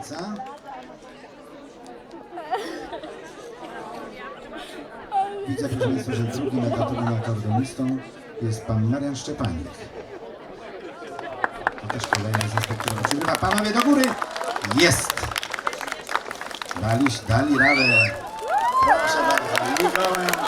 końca. Widzę, proszę że drugim etatowym akordonistą jest Pan Marian Szczepanik. To też kolejny z inspektorem przygrywa. Panowie do góry! Jest! Dali, dali radę. Proszę bardzo,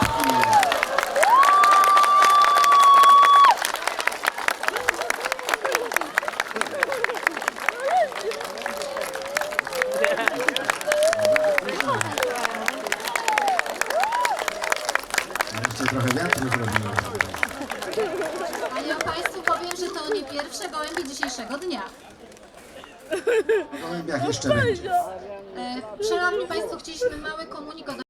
Jeszcze trochę wiatru zrobiło. A ja Państwu powiem, że to nie pierwsze gołębie dzisiejszego dnia. W gołębiach jeszcze będzie. E, Szanowni Państwo, chcieliśmy mały komunikat.